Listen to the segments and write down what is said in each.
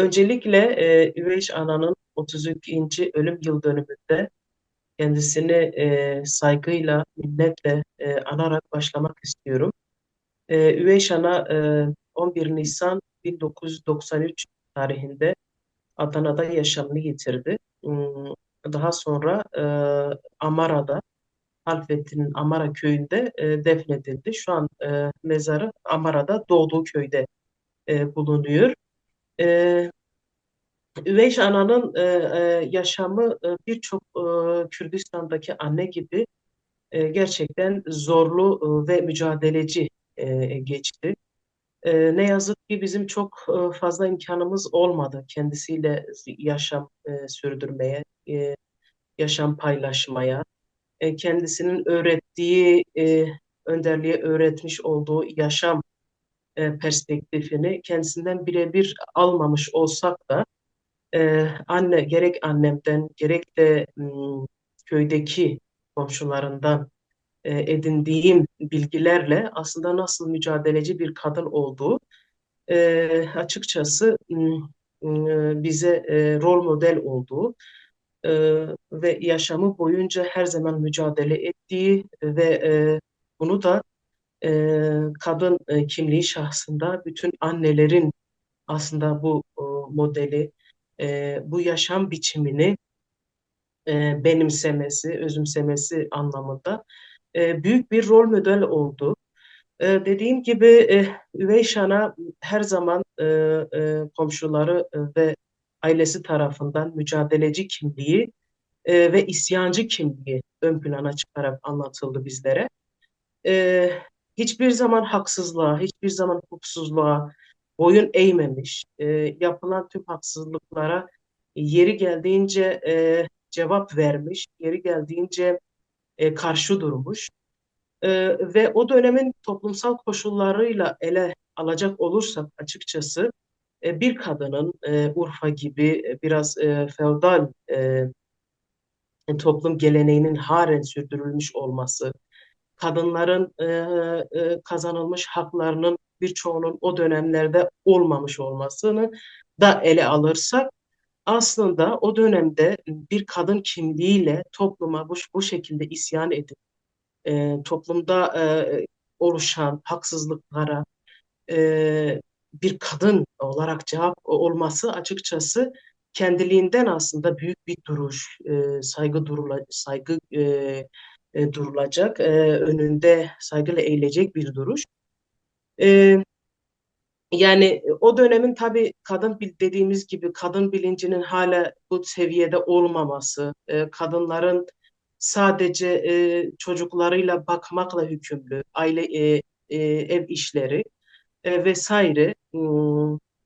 Öncelikle e, Üveyş Ana'nın 32. ölüm yıl dönümünde kendisini e, saygıyla, minnetle e, anarak başlamak istiyorum. E, Üveyş Ana e, 11 Nisan 1993 tarihinde Adana'da yaşamını yitirdi. Hmm, Daha sonra e, Amara'da, Halfeti'nin Amara köyünde e, defnedildi. Şu an e, mezarı Amara'da doğduğu köyde e, bulunuyor. E, Üveyş Ana'nın e, e, yaşamı e, birçok e, Kürdistan'daki anne gibi e, gerçekten zorlu e, ve mücadeleci e, geçti. E, ne yazık ki bizim çok e, fazla imkanımız olmadı kendisiyle yaşam e, sürdürmeye, e, yaşam paylaşmaya. E, kendisinin öğrettiği, e, önderliğe öğretmiş olduğu yaşam e, perspektifini kendisinden birebir almamış olsak da ee, anne gerek annemden gerek de köydeki komşularından e, edindiğim bilgilerle aslında nasıl mücadeleci bir kadın olduğu e, açıkçası m, bize e, rol model olduğu e, ve yaşamı boyunca her zaman mücadele ettiği ve e, bunu da e, kadın e, kimliği şahsında bütün annelerin aslında bu o, modeli e, bu yaşam biçimini e, benimsemesi, özümsemesi anlamında e, büyük bir rol model oldu. E, dediğim gibi e, Üvey Şan'a her zaman e, e, komşuları e, ve ailesi tarafından mücadeleci kimliği e, ve isyancı kimliği ön plana çıkarak anlatıldı bizlere. E, hiçbir zaman haksızlığa, hiçbir zaman hukuksuzluğa boyun eğmemiş, e, yapılan tüm haksızlıklara yeri geldiğince e, cevap vermiş, yeri geldiğince e, karşı durmuş. E, ve o dönemin toplumsal koşullarıyla ele alacak olursak açıkçası e, bir kadının e, Urfa gibi e, biraz e, feodal e, toplum geleneğinin haren sürdürülmüş olması, kadınların e, e, kazanılmış haklarının birçoğunun o dönemlerde olmamış olmasını da ele alırsak aslında o dönemde bir kadın kimliğiyle topluma bu, bu şekilde isyan edip e, toplumda e, oluşan haksızlıklara e, bir kadın olarak cevap olması açıkçası kendiliğinden aslında büyük bir duruş, e, saygı durula, saygı e, e, durulacak, e, önünde saygıyla eğilecek bir duruş. E, yani o dönemin tabii kadın dediğimiz gibi kadın bilincinin hala bu seviyede olmaması, e, kadınların sadece e, çocuklarıyla bakmakla hükümlü, aile e, e, ev işleri e, vesaire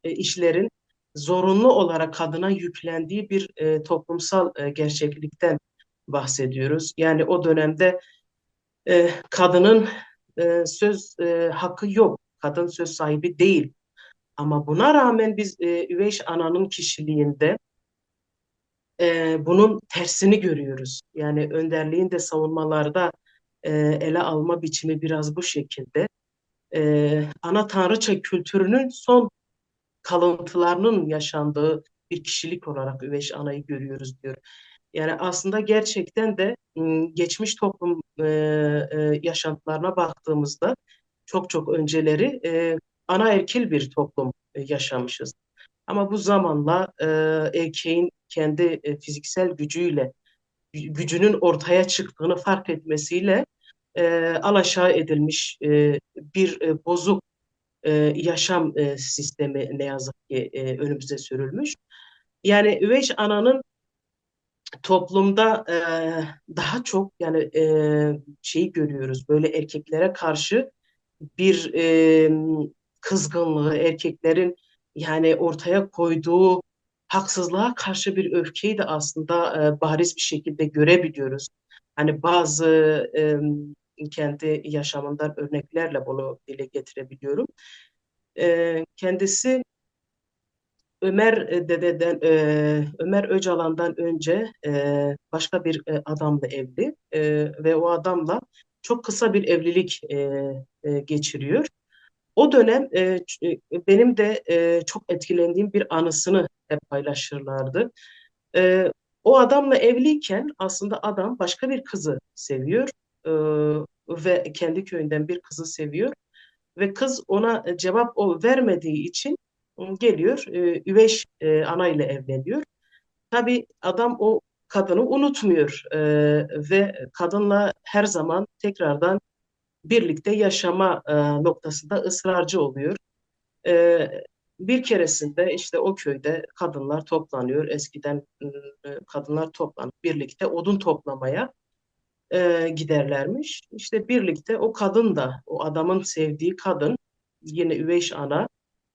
e, işlerin zorunlu olarak kadına yüklendiği bir e, toplumsal e, gerçeklikten bahsediyoruz. Yani o dönemde e, kadının e, söz e, hakkı yok. Kadın söz sahibi değil. Ama buna rağmen biz e, Üveyş Ana'nın kişiliğinde e, bunun tersini görüyoruz. Yani önderliğin de savunmalarda e, ele alma biçimi biraz bu şekilde. E, ana tanrıça kültürünün son kalıntılarının yaşandığı bir kişilik olarak Üveyş Ana'yı görüyoruz diyor. Yani aslında gerçekten de geçmiş toplum e, yaşantılarına baktığımızda çok çok önceleri ana erkil bir toplum yaşamışız. Ama bu zamanla erkeğin kendi e, fiziksel gücüyle gücünün ortaya çıktığını fark etmesiyle alaşağı edilmiş bir e, bozuk yaşam sistemi ne yazık ki önümüze sürülmüş. Yani üvey ananın toplumda e, daha çok yani e, şeyi görüyoruz böyle erkeklere karşı bir e, kızgınlığı erkeklerin yani ortaya koyduğu haksızlığa karşı bir öfkeyi de aslında e, bariz bir şekilde görebiliyoruz. Hani bazı e, kendi yaşamından örneklerle bunu dile getirebiliyorum. E, kendisi Ömer dededen, e, Ömer Öcalan'dan önce e, başka bir e, adamla evli e, ve o adamla çok kısa bir evlilik e, e, geçiriyor. O dönem e, e, benim de e, çok etkilendiğim bir anısını hep paylaşırlardı. E, o adamla evliyken aslında adam başka bir kızı seviyor e, ve kendi köyünden bir kızı seviyor ve kız ona cevap o vermediği için geliyor e, üvey e, ana ile evleniyor. Tabii adam o kadını unutmuyor e, ve kadınla her zaman tekrardan birlikte yaşama e, noktasında ısrarcı oluyor. Bir keresinde işte o köyde kadınlar toplanıyor. Eskiden e, kadınlar toplanıp birlikte odun toplamaya giderlermiş. İşte birlikte o kadın da o adamın sevdiği kadın yine üvey ana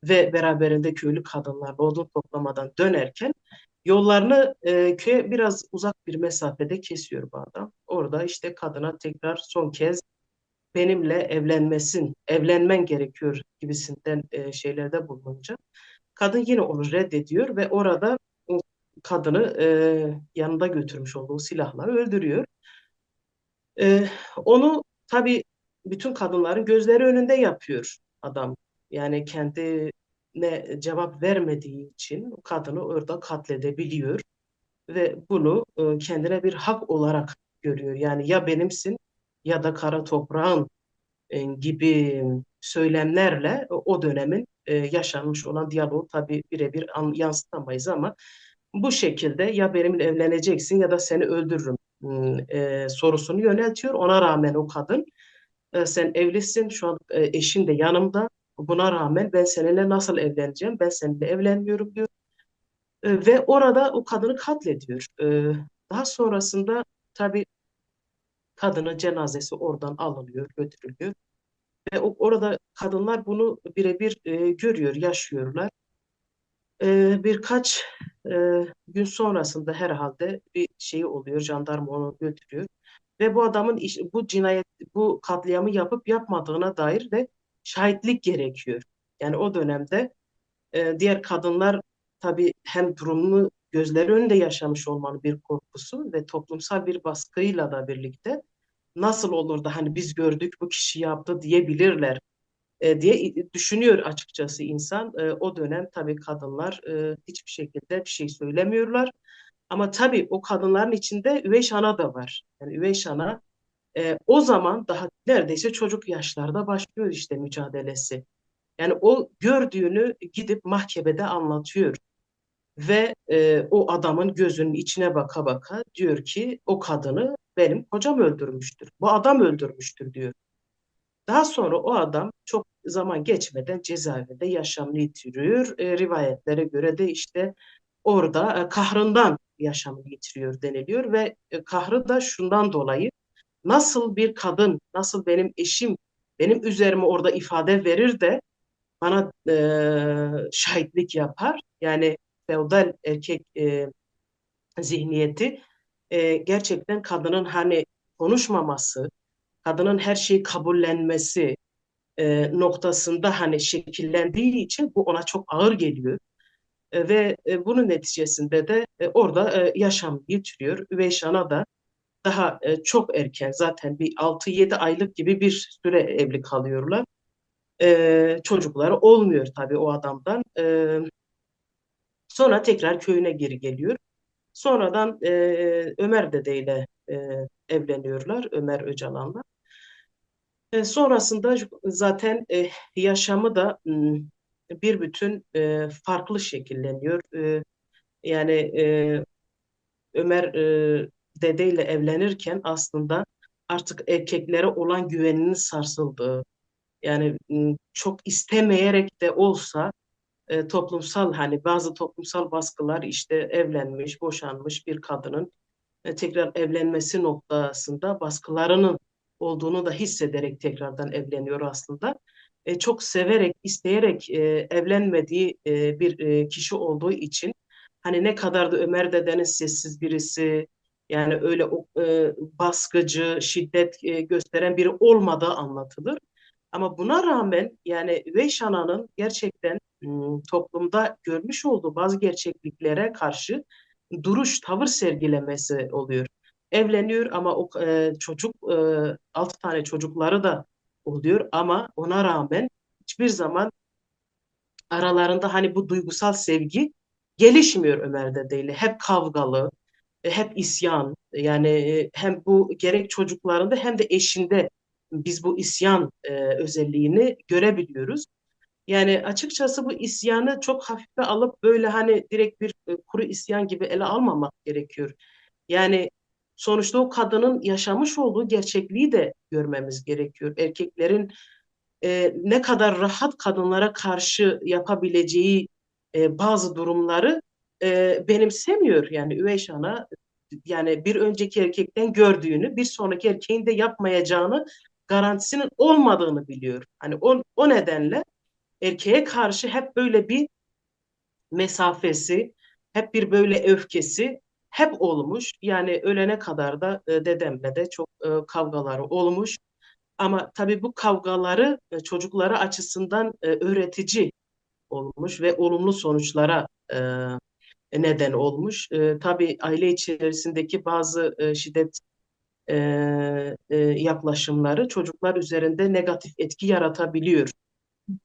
ve beraberinde köylü kadınlarla odun toplamadan dönerken yollarını e, köye biraz uzak bir mesafede kesiyor bu adam. Orada işte kadına tekrar son kez benimle evlenmesin, evlenmen gerekiyor gibisinden e, şeylerde bulununca kadın yine onu reddediyor ve orada kadını e, yanında götürmüş olduğu silahla öldürüyor. E, onu tabii bütün kadınların gözleri önünde yapıyor adam. Yani kendine cevap vermediği için kadını orada katledebiliyor ve bunu e, kendine bir hak olarak görüyor. Yani ya benimsin ya da kara toprağın e, gibi söylemlerle o dönemin e, yaşanmış olan diyaloğu tabii birebir an- yansıtamayız ama bu şekilde ya benimle evleneceksin ya da seni öldürürüm hmm, sorusunu yöneltiyor. Ona rağmen o kadın sen evlisin şu an eşin de yanımda. Buna rağmen ben seninle nasıl evleneceğim? Ben seninle evlenmiyorum diyor. E, ve orada o kadını katlediyor. E, daha sonrasında tabii kadının cenazesi oradan alınıyor, götürülüyor. Ve o- orada kadınlar bunu birebir e, görüyor, yaşıyorlar. E, birkaç e, gün sonrasında herhalde bir şey oluyor, jandarma onu götürüyor. Ve bu adamın iş, bu cinayet, bu katliamı yapıp yapmadığına dair de şahitlik gerekiyor. Yani o dönemde e, diğer kadınlar tabii hem durumunu gözleri önünde yaşamış olmanın bir korkusu ve toplumsal bir baskıyla da birlikte nasıl olur da hani biz gördük bu kişi yaptı diyebilirler e, diye düşünüyor açıkçası insan. E, o dönem tabii kadınlar e, hiçbir şekilde bir şey söylemiyorlar. Ama tabii o kadınların içinde üvey ana da var. Yani üvey ana e, o zaman daha neredeyse çocuk yaşlarda başlıyor işte mücadelesi. Yani o gördüğünü gidip mahkemede anlatıyor ve e, o adamın gözünün içine baka baka diyor ki o kadını benim kocam öldürmüştür. Bu adam öldürmüştür diyor. Daha sonra o adam çok zaman geçmeden cezaevinde yaşamını yitiriyor. E, rivayetlere göre de işte orada e, kahrından yaşamını yitiriyor deniliyor ve e, kahrı da şundan dolayı nasıl bir kadın, nasıl benim eşim benim üzerime orada ifade verir de bana e, şahitlik yapar. Yani feodal erkek e, zihniyeti e, gerçekten kadının hani konuşmaması, kadının her şeyi kabullenmesi e, noktasında hani şekillendiği için bu ona çok ağır geliyor. Ve bunun neticesinde de orada yaşam yitiriyor. Üvey ana da daha e, çok erken zaten bir altı yedi aylık gibi bir süre evli kalıyorlar. E, çocukları olmuyor tabii o adamdan. E, sonra tekrar köyüne geri geliyor. Sonradan e, Ömer dedeyle e, evleniyorlar. Ömer Öcalan'la. E, sonrasında zaten e, yaşamı da m, bir bütün e, farklı şekilleniyor. E, yani e, Ömer e, dedeyle evlenirken aslında artık erkeklere olan güveninin sarsıldığı, yani çok istemeyerek de olsa e, toplumsal hani bazı toplumsal baskılar işte evlenmiş, boşanmış bir kadının e, tekrar evlenmesi noktasında baskılarının olduğunu da hissederek tekrardan evleniyor aslında. E, çok severek, isteyerek e, evlenmediği e, bir e, kişi olduğu için hani ne kadar da Ömer dedenin sessiz birisi yani öyle e, baskıcı, şiddet e, gösteren biri olmadığı anlatılır. Ama buna rağmen yani üvey ananın gerçekten m, toplumda görmüş olduğu bazı gerçekliklere karşı duruş, tavır sergilemesi oluyor. Evleniyor ama o e, çocuk e, altı tane çocukları da oluyor ama ona rağmen hiçbir zaman aralarında hani bu duygusal sevgi gelişmiyor Ömer Dede Hep kavgalı, hep isyan. Yani e, hem bu gerek çocuklarında hem de eşinde biz bu isyan e, özelliğini görebiliyoruz. Yani açıkçası bu isyanı çok hafife alıp böyle hani direkt bir e, kuru isyan gibi ele almamak gerekiyor. Yani sonuçta o kadının yaşamış olduğu gerçekliği de görmemiz gerekiyor. Erkeklerin e, ne kadar rahat kadınlara karşı yapabileceği e, bazı durumları e, benimsemiyor. Yani üvey ana yani bir önceki erkekten gördüğünü bir sonraki erkeğin de yapmayacağını garantisinin olmadığını biliyor. Hani o, o nedenle erkeğe karşı hep böyle bir mesafesi, hep bir böyle öfkesi hep olmuş. Yani ölene kadar da e, dedemle de çok e, kavgaları olmuş. Ama tabii bu kavgaları e, çocukları açısından e, öğretici olmuş ve olumlu sonuçlara e, neden olmuş. E, tabii aile içerisindeki bazı e, şiddet e, e, yaklaşımları çocuklar üzerinde negatif etki yaratabiliyor.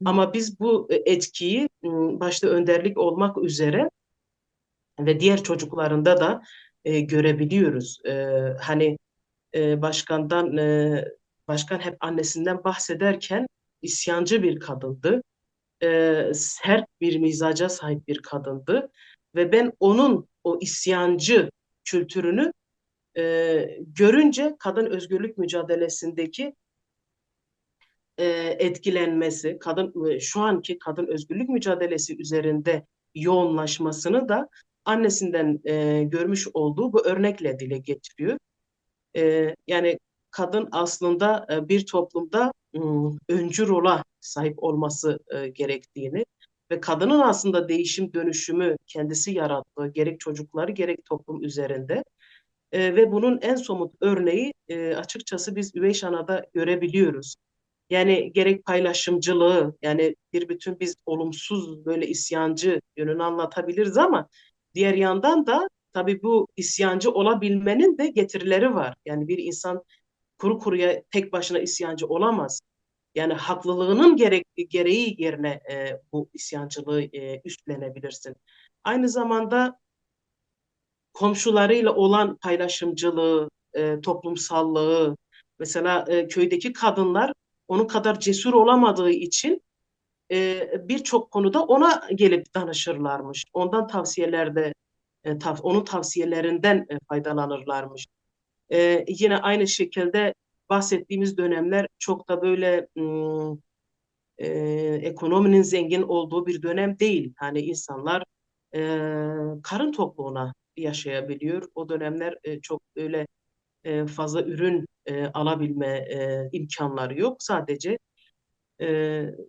Ama biz bu e, etkiyi başta önderlik olmak üzere ve diğer çocuklarında da e, görebiliyoruz. E, hani e, başkandan e, başkan hep annesinden bahsederken isyancı bir kadındı. E, sert bir mizaca sahip bir kadındı ve ben onun o isyancı kültürünü e, görünce kadın özgürlük mücadelesindeki e, etkilenmesi, kadın e, şu anki kadın özgürlük mücadelesi üzerinde yoğunlaşmasını da annesinden e, görmüş olduğu bu örnekle dile getiriyor. E, yani kadın aslında e, bir toplumda e, öncü rola sahip olması e, gerektiğini ve kadının aslında değişim dönüşümü kendisi yarattığı gerek çocukları gerek toplum üzerinde e, ve bunun en somut örneği e, açıkçası biz Üveyşana'da görebiliyoruz. Yani gerek paylaşımcılığı yani bir bütün biz olumsuz böyle isyancı yönünü anlatabiliriz ama diğer yandan da tabii bu isyancı olabilmenin de getirileri var. Yani bir insan kuru kuruya tek başına isyancı olamaz. Yani haklılığının gerek, gereği yerine e, bu isyancılığı e, üstlenebilirsin. Aynı zamanda komşularıyla olan paylaşımcılığı, e, toplumsallığı, mesela e, köydeki kadınlar onun kadar cesur olamadığı için e, birçok konuda ona gelip danışırlarmış. Ondan tavsiyelerde, e, tav onun tavsiyelerinden e, faydalanırlarmış. E, yine aynı şekilde bahsettiğimiz dönemler çok da böyle e, ekonominin zengin olduğu bir dönem değil. Hani insanlar e, karın tokluğuna yaşayabiliyor. O dönemler e, çok öyle e, fazla ürün e, alabilme e, imkanları yok. Sadece e,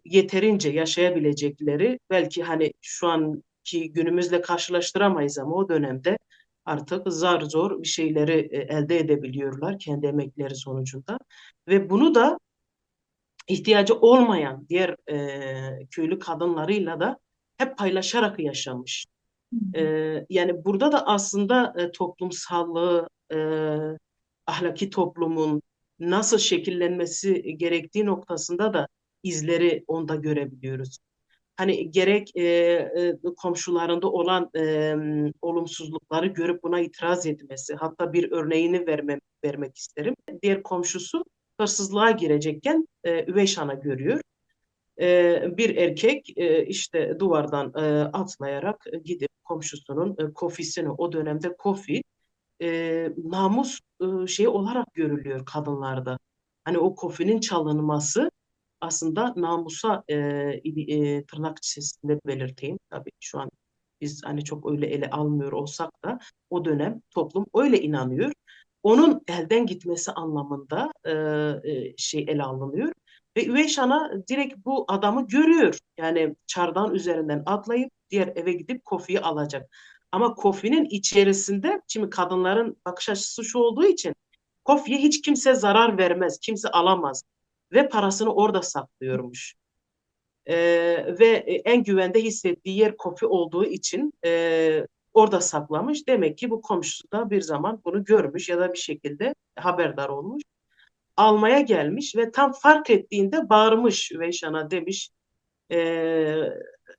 yeterince yaşayabilecekleri belki hani şu anki günümüzle karşılaştıramayız ama o dönemde artık zar zor bir şeyleri e, elde edebiliyorlar kendi emekleri sonucunda ve bunu da ihtiyacı olmayan diğer e, köylü kadınlarıyla da hep paylaşarak yaşamış. E, yani burada da aslında e, toplumsallığı, e, ahlaki toplumun nasıl şekillenmesi gerektiği noktasında da izleri onda görebiliyoruz. Hani gerek e, e, komşularında olan e, olumsuzlukları görüp buna itiraz etmesi, hatta bir örneğini vermem, vermek isterim. Diğer komşusu hırsızlığa girecekken e, Üveyşan'a görüyor. E, bir erkek e, işte duvardan e, atlayarak gidip komşusunun e, kofisini, o dönemde kofi e, namus e, şey olarak görülüyor kadınlarda. Hani o kofinin çalınması aslında namusa e, e, tırnak içerisinde belirteyim. Tabii şu an biz hani çok öyle ele almıyor olsak da o dönem toplum öyle inanıyor. Onun elden gitmesi anlamında e, şey ele alınıyor. Ve Üveyşan'a direkt bu adamı görüyor. Yani çardan üzerinden atlayıp diğer eve gidip kofiyi alacak. Ama kofinin içerisinde şimdi kadınların bakış açısı şu olduğu için kofiye hiç kimse zarar vermez, kimse alamaz ve parasını orada saklıyormuş. Ee, ve en güvende hissettiği yer kofi olduğu için e, orada saklamış. Demek ki bu komşusu da bir zaman bunu görmüş ya da bir şekilde haberdar olmuş. Almaya gelmiş ve tam fark ettiğinde bağırmış Üveyşan'a demiş e,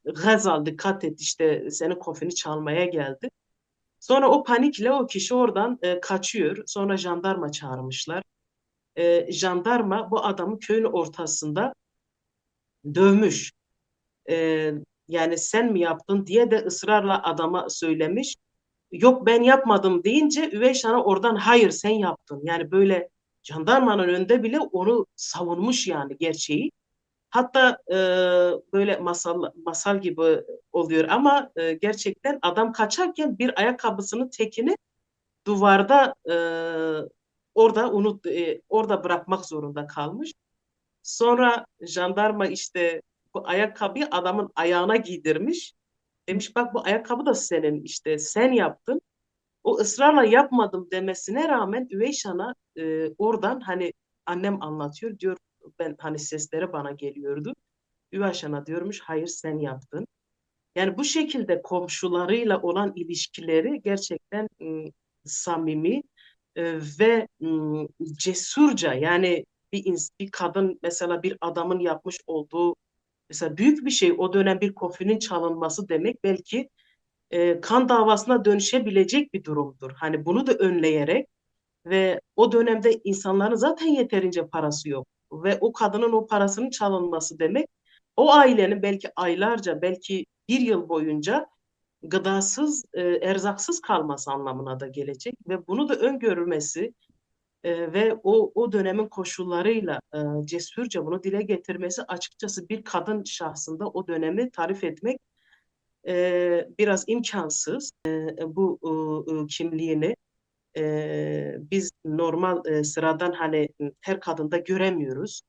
Gazal dikkat et işte senin kofini çalmaya geldi. Sonra o panikle o kişi oradan e, kaçıyor. Sonra jandarma çağırmışlar. E, jandarma bu adamı köyün ortasında dövmüş. E, yani sen mi yaptın diye de ısrarla adama söylemiş. Yok ben yapmadım deyince Üveyş Ana oradan hayır sen yaptın. Yani böyle jandarmanın önünde bile onu savunmuş yani gerçeği. Hatta e, böyle masal masal gibi oluyor ama e, gerçekten adam kaçarken bir ayakkabısının tekini duvarda e, orada unut e, orada bırakmak zorunda kalmış. Sonra jandarma işte bu ayakkabıyı adamın ayağına giydirmiş. Demiş bak bu ayakkabı da senin işte sen yaptın. O ısrarla yapmadım demesine rağmen Üveyşan'a e, oradan hani annem anlatıyor diyor ben hani sesleri bana geliyordu. Üveyşan'a diyormuş hayır sen yaptın. Yani bu şekilde komşularıyla olan ilişkileri gerçekten ım, samimi ve cesurca yani bir, bir kadın mesela bir adamın yapmış olduğu mesela büyük bir şey o dönem bir kofinin çalınması demek belki e, kan davasına dönüşebilecek bir durumdur. Hani bunu da önleyerek ve o dönemde insanların zaten yeterince parası yok ve o kadının o parasının çalınması demek o ailenin belki aylarca belki bir yıl boyunca gıdasız, e, erzaksız kalması anlamına da gelecek ve bunu da öngörülmesi e, ve o o dönemin koşullarıyla e, cesurca bunu dile getirmesi açıkçası bir kadın şahsında o dönemi tarif etmek e, biraz imkansız. E, bu e, e, kimliğini e, biz normal e, sıradan hani her kadında göremiyoruz.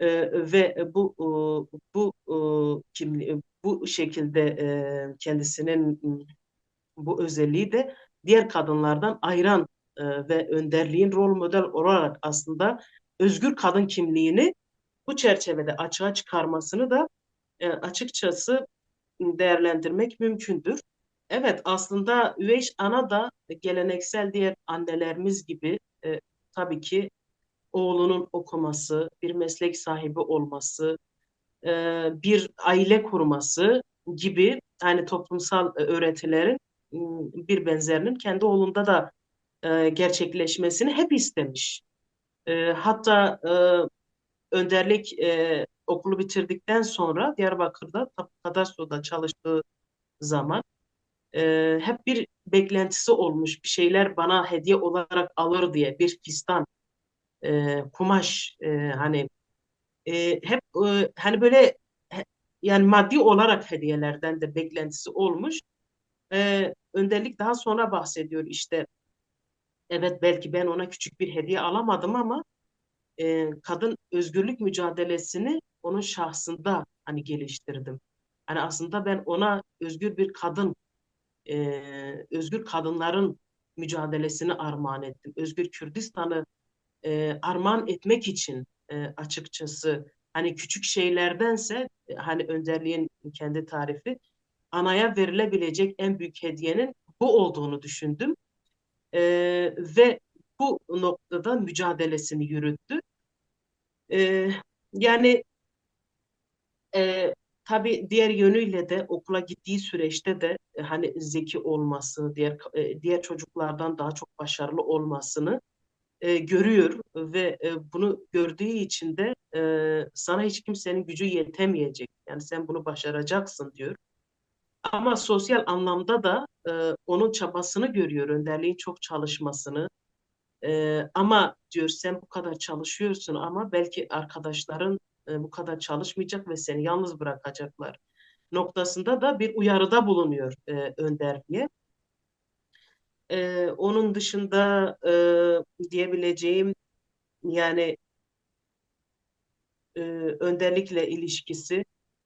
E, ve bu e, bu e, kimliği bu şekilde e, kendisinin bu özelliği de diğer kadınlardan ayıran e, ve önderliğin rol model olarak aslında özgür kadın kimliğini bu çerçevede açığa çıkarmasını da e, açıkçası değerlendirmek mümkündür. Evet, aslında üvey ana da geleneksel diğer annelerimiz gibi e, tabii ki oğlunun okuması, bir meslek sahibi olması, e, bir aile kurması gibi yani toplumsal e, öğretilerin bir benzerinin kendi oğlunda da e, gerçekleşmesini hep istemiş. Hatta önderlik okulu bitirdikten sonra Diyarbakır'da Kadastro'da çalıştığı zaman hep bir beklentisi olmuş bir şeyler bana hediye olarak alır diye bir fistan e, kumaş hani e, hep e, hani böyle he- yani maddi olarak hediyelerden de beklentisi olmuş. E, önderlik daha sonra bahsediyor işte evet belki ben ona küçük bir hediye alamadım ama e, kadın özgürlük mücadelesini onun şahsında hani geliştirdim. Hani aslında ben ona özgür bir kadın e, özgür kadınların mücadelesini armağan ettim. Özgür Kürdistan'ı e, armağan etmek için e, açıkçası hani küçük şeylerdense e, hani önderliğin kendi tarifi anaya verilebilecek en büyük hediyenin bu olduğunu düşündüm. E, ve bu noktada mücadelesini yürüttü. E, yani e, tabii diğer yönüyle de okula gittiği süreçte de e, hani zeki olması, diğer e, diğer çocuklardan daha çok başarılı olmasını e, görüyor ve e, bunu gördüğü için de e, sana hiç kimsenin gücü yetemeyecek. Yani sen bunu başaracaksın diyor. Ama sosyal anlamda da e, onun çabasını görüyor, önderliğin çok çalışmasını. E, ama diyor sen bu kadar çalışıyorsun ama belki arkadaşların e, bu kadar çalışmayacak ve seni yalnız bırakacaklar noktasında da bir uyarıda bulunuyor e, önderliğe. E, onun dışında e, diyebileceğim yani e, önderlikle ilişkisi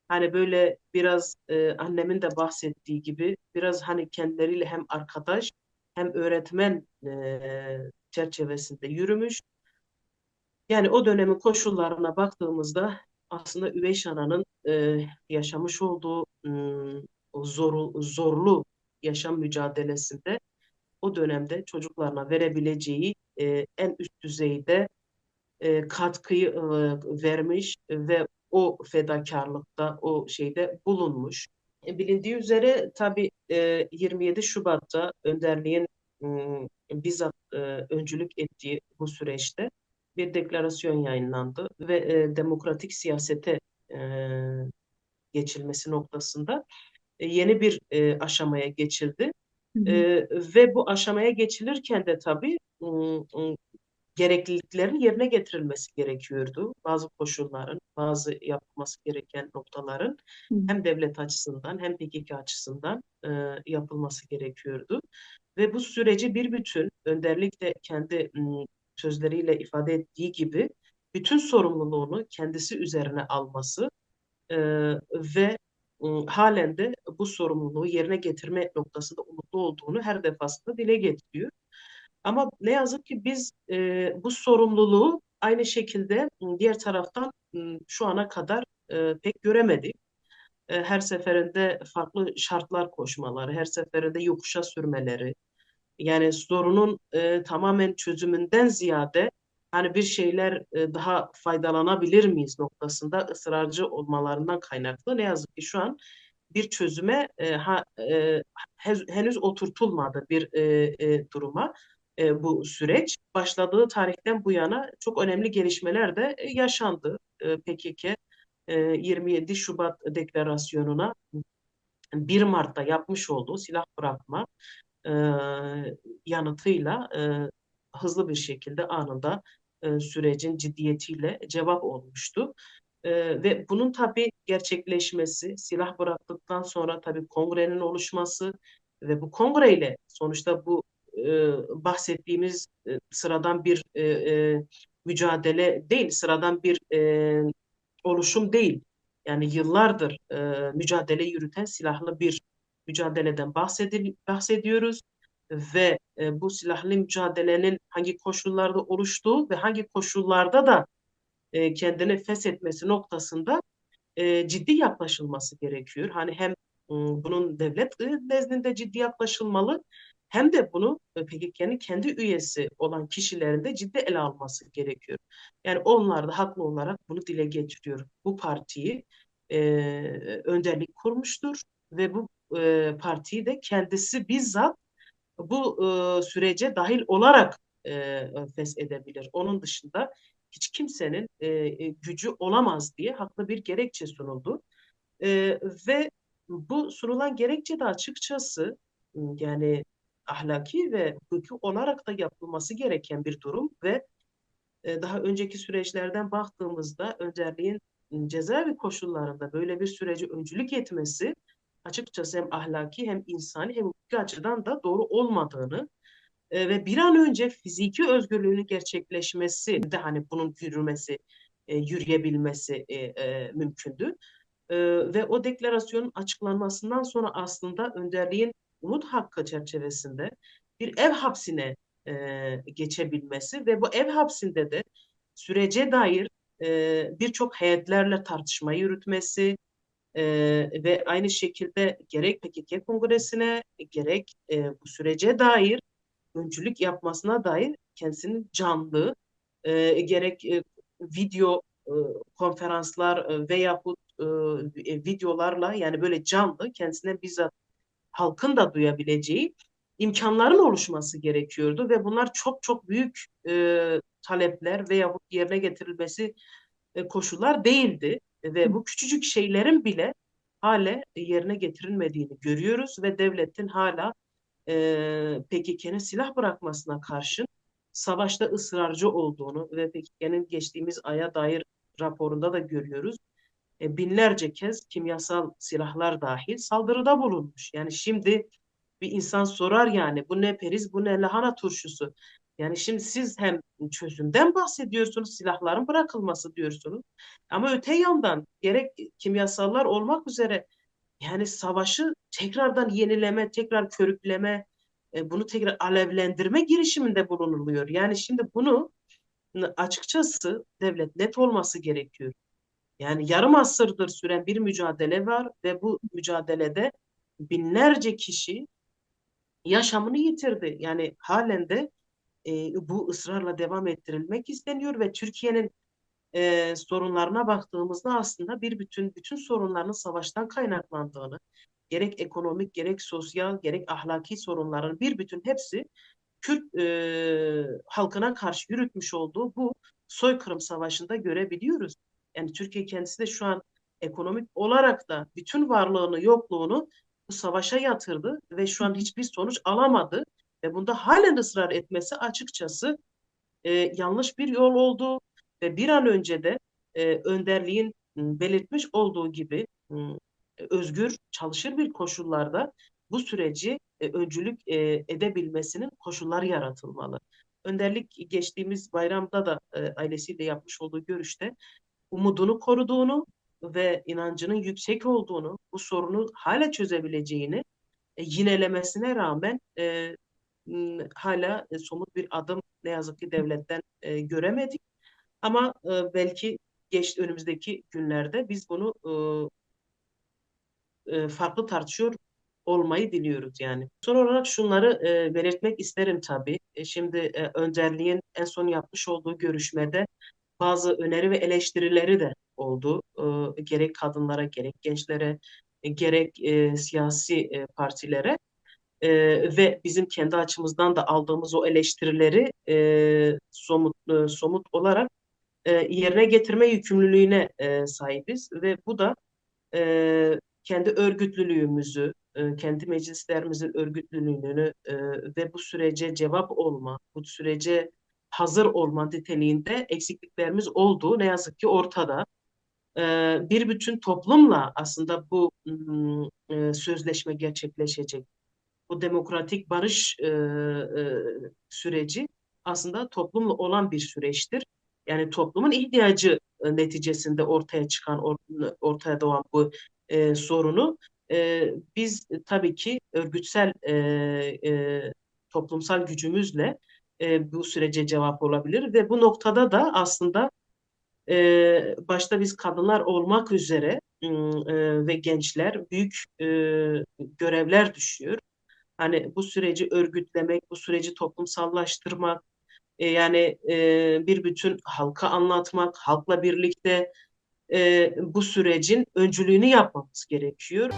hani böyle biraz e, annemin de bahsettiği gibi biraz hani kendileriyle hem arkadaş hem öğretmen e, çerçevesinde yürümüş. Yani o dönemin koşullarına baktığımızda aslında Üveyş Ana'nın e, yaşamış olduğu m, o zoru, zorlu yaşam mücadelesinde o dönemde çocuklarına verebileceği e, en üst düzeyde e, katkıyı e, vermiş ve o fedakarlıkta, o şeyde bulunmuş. E, bilindiği üzere tabii e, 27 Şubat'ta önderliğin m, bizzat e, öncülük ettiği bu süreçte bir deklarasyon yayınlandı ve e, demokratik siyasete e, geçilmesi noktasında e, yeni bir e, aşamaya geçildi. Hı E, ve bu aşamaya geçilirken de tabii gerekliliklerin yerine getirilmesi gerekiyordu. Bazı koşulların, bazı yapılması gereken noktaların Hı hem devlet açısından hem PKK açısından e, yapılması gerekiyordu. Ve bu süreci bir bütün, önderlik de kendi sözleriyle ifade ettiği gibi bütün sorumluluğunu kendisi üzerine alması e, ve halen de bu sorumluluğu yerine getirme noktasında umutlu olduğunu her defasında dile getiriyor. Ama ne yazık ki biz e, bu sorumluluğu aynı şekilde diğer taraftan şu ana kadar e, pek göremedik. E, her seferinde farklı şartlar koşmaları, her seferinde yokuşa sürmeleri, yani sorunun e, tamamen çözümünden ziyade hani bir şeyler e, daha faydalanabilir miyiz noktasında ısrarcı olmalarından kaynaklı. Ne yazık ki şu an bir çözüme e, ha, e, henüz oturtulmadı bir e, e, duruma e, bu süreç. Başladığı tarihten bu yana çok önemli gelişmeler de e, yaşandı. E, PKK e, 27 Şubat deklarasyonuna 1 Mart'ta yapmış olduğu silah bırakma e, yanıtıyla e, hızlı bir şekilde anında e, sürecin ciddiyetiyle cevap olmuştu. E, ve bunun tabii gerçekleşmesi, silah bıraktıktan sonra tabii kongrenin oluşması ve bu kongreyle sonuçta bu e, bahsettiğimiz sıradan bir mücadele değil, sıradan bir oluşum değil. Yani yıllardır mücadele yürüten silahlı bir mücadeleden bahsedil bahsediyoruz ve e, bu silahlı mücadelenin hangi koşullarda oluştuğu ve hangi koşullarda da e, kendini feshetmesi noktasında e, ciddi yaklaşılması gerekiyor. Hani hem ıı, bunun devlet nezdinde ciddi yaklaşılmalı hem de bunu e, PKK'nın kendi üyesi olan kişilerin de ciddi ele alması gerekiyor. Yani onlar da haklı olarak bunu dile getiriyor. Bu partiyi e, önderlik kurmuştur ve bu e, partiyi de kendisi bizzat bu e, sürece dahil olarak e, feshedebilir. Onun dışında hiç kimsenin e, e, gücü olamaz diye haklı bir gerekçe sunuldu. E, ve bu sunulan gerekçe de açıkçası yani ahlaki ve hukuki olarak da yapılması gereken bir durum ve e, daha önceki süreçlerden baktığımızda önderliğin cezaevi koşullarında böyle bir süreci öncülük etmesi açıkçası hem ahlaki hem insani hem hukuki açıdan da doğru olmadığını e, ve bir an önce fiziki özgürlüğünün gerçekleşmesi de hani bunun yürümesi, e, yürüyebilmesi e, e, mümkündü. E, ve o deklarasyonun açıklanmasından sonra aslında önderliğin umut hakkı çerçevesinde bir ev hapsine e, geçebilmesi ve bu ev hapsinde de sürece dair e, birçok heyetlerle tartışma yürütmesi e, ve aynı şekilde gerek PKK Kongresi'ne gerek e, bu sürece dair öncülük yapmasına dair kendisinin canlı e, gerek e, video e, konferanslar e, veyahut e, videolarla yani böyle canlı kendisine bizzat halkın da duyabileceği imkanların oluşması gerekiyordu ve bunlar çok çok büyük e, talepler veyahut yerine getirilmesi e, koşullar değildi ve bu küçücük şeylerin bile hale yerine getirilmediğini görüyoruz ve devletin hala e, PKK'nın silah bırakmasına karşın savaşta ısrarcı olduğunu ve PKK'nın geçtiğimiz aya dair raporunda da görüyoruz. E, binlerce kez kimyasal silahlar dahil saldırıda bulunmuş. Yani şimdi bir insan sorar yani bu ne periz bu ne lahana turşusu. Yani şimdi siz hem çözümden bahsediyorsunuz, silahların bırakılması diyorsunuz. Ama öte yandan gerek kimyasallar olmak üzere yani savaşı tekrardan yenileme, tekrar körükleme, e, bunu tekrar alevlendirme girişiminde bulunuluyor. Yani şimdi bunu açıkçası devlet net olması gerekiyor. Yani yarım asırdır süren bir mücadele var ve bu mücadelede binlerce kişi yaşamını yitirdi. Yani halen de e, bu ısrarla devam ettirilmek isteniyor ve Türkiye'nin e, sorunlarına baktığımızda aslında bir bütün bütün sorunların savaştan kaynaklandığını, gerek ekonomik, gerek sosyal, gerek ahlaki sorunların bir bütün hepsi Kürt e, halkına karşı yürütmüş olduğu bu soykırım savaşında görebiliyoruz. Yani Türkiye kendisi de şu an ekonomik olarak da bütün varlığını, yokluğunu bu savaşa yatırdı ve şu an hiçbir sonuç alamadı. Ve bunda halen ısrar etmesi açıkçası e, yanlış bir yol oldu ve bir an önce de e, önderliğin belirtmiş olduğu gibi özgür, çalışır bir koşullarda bu süreci e, öncülük e, edebilmesinin koşulları yaratılmalı. Önderlik geçtiğimiz bayramda da e, ailesiyle yapmış olduğu görüşte umudunu koruduğunu ve inancının yüksek olduğunu, bu sorunu hala çözebileceğini e, yinelemesine rağmen e, hala e, somut bir adım ne yazık ki devletten e, göremedik. Ama e, belki geç önümüzdeki günlerde biz bunu farklı tartışıyor olmayı diliyoruz yani. Son olarak şunları e, belirtmek isterim tabii. E, şimdi e, önderliğin en son yapmış olduğu görüşmede bazı öneri ve eleştirileri de oldu. E, gerek kadınlara, gerek gençlere, e, gerek e, siyasi e, partilere. E, ve bizim kendi açımızdan da aldığımız o eleştirileri e, somut e, somut olarak e, yerine getirme yükümlülüğüne e, sahibiz ve bu da e, kendi örgütlülüğümüzü, e, kendi meclislerimizin örgütlülüğünü e, ve bu sürece cevap olma, bu sürece hazır olma niteliğinde eksikliklerimiz olduğu ne yazık ki ortada. E, bir bütün toplumla aslında bu e, sözleşme gerçekleşecek. Bu demokratik barış e, e, süreci aslında toplumla olan bir süreçtir. Yani toplumun ihtiyacı e, neticesinde ortaya çıkan, or, ortaya doğan bu e, sorunu e, biz tabii ki örgütsel e, e, toplumsal gücümüzle e, bu sürece cevap olabilir ve bu noktada da aslında e, başta biz kadınlar olmak üzere e, ve gençler büyük e, görevler düşüyor. Hani bu süreci örgütlemek, bu süreci toplumsallaştırmak, e, yani e, bir bütün halka anlatmak, halkla birlikte e, bu sürecin öncülüğünü yapmamız gerekiyor.